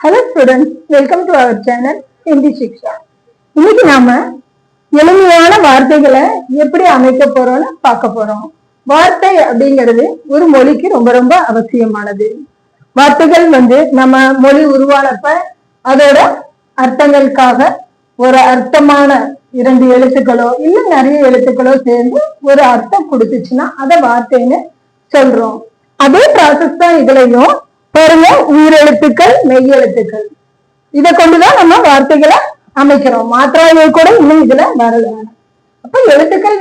Hello students welcome to our channel Hindi Shiksha இன்னைக்கு நாம எளிமையான வார்த்தைகளை எப்படி அமைக்க போறோம்னு பார்க்க போறோம். வார்த்தை அப்படிங்கிறது ஒரு மொழிக்கு ரொம்ப ரொம்ப அவசியமானது. வார்த்தைகள் வந்து நம்ம மொழி உருவானப்ப அதோட அர்த்தங்களுக்காக ஒரு அர்த்தமான இரண்டு எழுத்துக்களோ இல்லை நிறைய எழுத்துக்களோ சேர்ந்து ஒரு அர்த்தம் கொடுத்துச்சுன்னா அதை வார்த்தைன்னு சொல்றோம். அதே ப்ராசஸ் தான் இதுலயும் பாருங்க உயிரெழுத்துக்கள் மெய்யெழுத்துக்கள். இதை கொண்டுதான் நம்ம வார்த்தைகளை அமைக்கிறோம். மாத்திராய்கள் கூட இன்னும் இதுல வரல. அப்ப எழுத்துக்கள்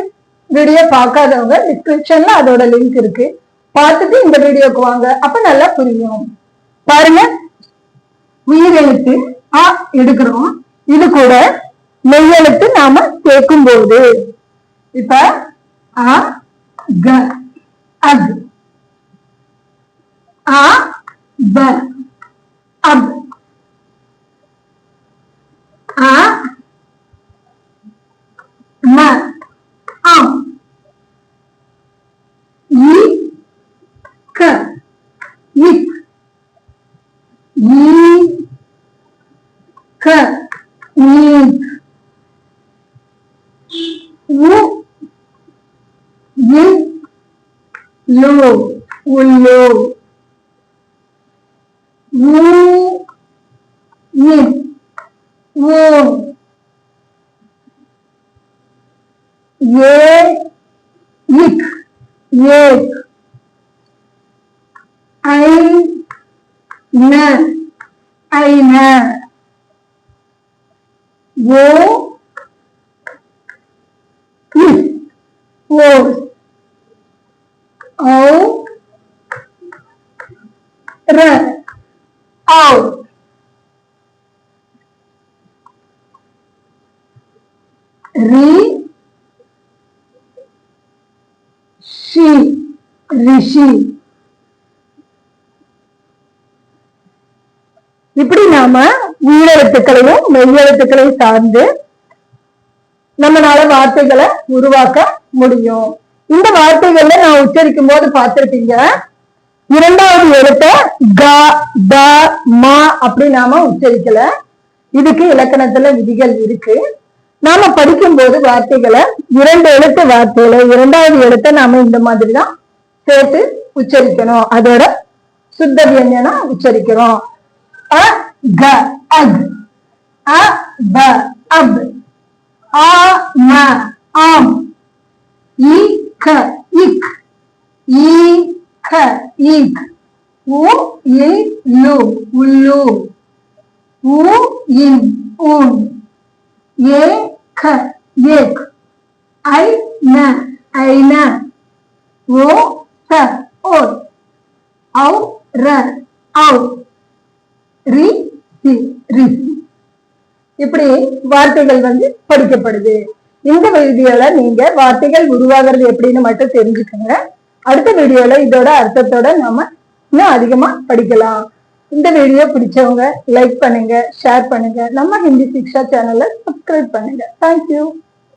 வீடியோ பார்க்காதவங்க டிஸ்கிரிப்ஷன்ல அதோட லிங்க் இருக்கு. பார்த்துட்டு இந்த வீடியோக்கு வாங்க. அப்ப நல்லா புரியும். பாருங்க உயிரெழுத்து ஆ எடுக்கிறோம். இது கூட மெய்யெழுத்து நாம சேர்க்கும் போது இப்ப அ க. क इक ई क ईक उ इन लो उल्लो उ इन वो ये इक एक ஐ ந ஐன ஓ இஸ் ஓஸ் ஔ ர out. Re, she, rishi. இப்படி நாம உயிரெழுத்துக்களையும் மெய்யெழுத்துக்களையும் சார்ந்து நம்மளால வார்த்தைகளை உருவாக்க முடியும். இந்த வார்த்தைகள்ல நான் உச்சரிக்கும் போது பார்த்திருப்பீங்க. இரண்டாவது எழுத்த க த மா அப்படி நாம உச்சரிக்கல. இதுக்கு இலக்கணத்துல விதிகள் இருக்கு. நாம படிக்கும் போது வார்த்தைகளை இரண்டு எழுத்து வார்த்தைகளை இரண்டாவது எழுத்த நாம இந்த மாதிரி தான் சேர்த்து உச்சரிக்கணும். அதோட சுத்த வியஞ்சனா உச்சரிக்கிறோம். अ, ग, अग। अ, ब, अब। आ म, आम। इ, ख, इक। इ, ख इक उ ए लो उल्लो उ, इन ऊन ए, ख एक ऐ, न ऐन ओ स ओ औ, र, औ। ரி தி ரி. இப்படி வார்த்தைகள் வந்து படிக்கப்படுது. இந்த வீடியோல நீங்க வார்த்தைகள் உருவாகிறது எப்படின்னு மட்டும் தெரிஞ்சுக்கோங்க. அடுத்த வீடியோல இதோட அர்த்தத்தோட நாம இன்னும் அதிகமா படிக்கலாம். இந்த வீடியோ பிடிச்சவங்க லைக் பண்ணுங்க ஷேர் பண்ணுங்க. நம்ம ஹிந்தி சிக்ஷா சேனலை சப்ஸ்கிரைப் பண்ணுங்க. தேங்க்யூ